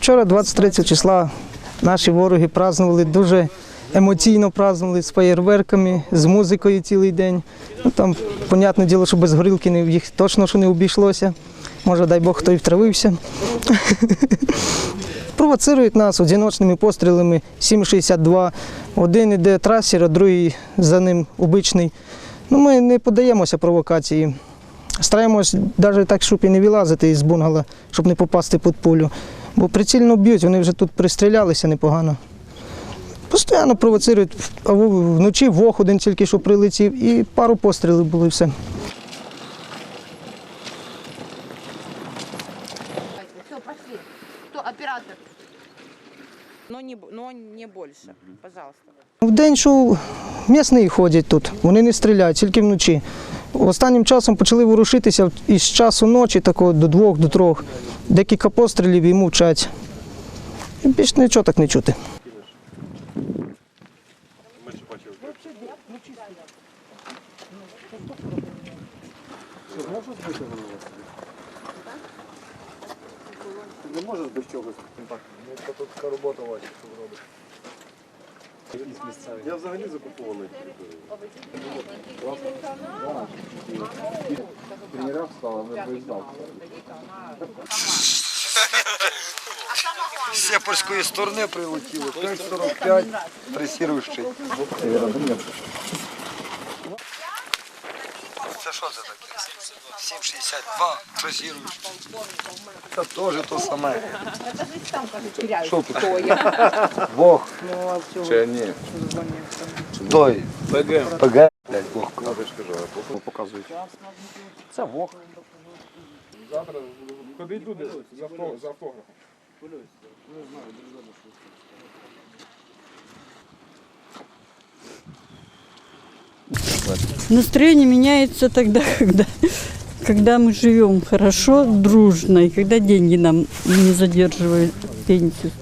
Вчора, 23 числа, наші вороги празнували, дуже емоційно празднували з фаєрверками, з музикою цілий день. Ну, Там, понятне діло, що без горілки їх точно що не обійшлося. Може, дай Бог, хто і втравився. Провоцирують нас одиночними пострілами 7,62. Один іде трасер, а другий за ним обичний. Ну, ми не подаємося провокації. Стараємось навіть так, щоб і не вилазити із бунгала, щоб не попасти під пулю. Бо прицільно б'ють, вони вже тут пристрілялися непогано. Постійно провоцирують, вночі вог один тільки що прилетів, і пару пострілів було і. Все, оператор? но не, но не больше. Пожалуйста. В день, що м'ясні ходять тут, вони не стріляють, тільки вночі. Останнім часом почали ворушитися із часу ночі, такого до двох, до трьох. Декілька пострілів і мовчать. І більш нічого так не чути. Не можеш без чогось. Так, ну то тут така робота ваша, що ви робите. Я взагалі закупований. Тренера встала, не поїздав. З сепарської сторони прилетіло. 5,45, трасіруючий. Це що це таке? 7,62, трасіруючий. Це теж то саме. Що тут? Бог. Чи ні? Той. ПГ. ПГ. Блядь, Бог. Я ж кажу, показують. Це вог. Завтра ходить люди за авто- зарплаты? Настроение меняется тогда, когда, когда мы живем хорошо, дружно, и когда деньги нам не задерживают пенсию.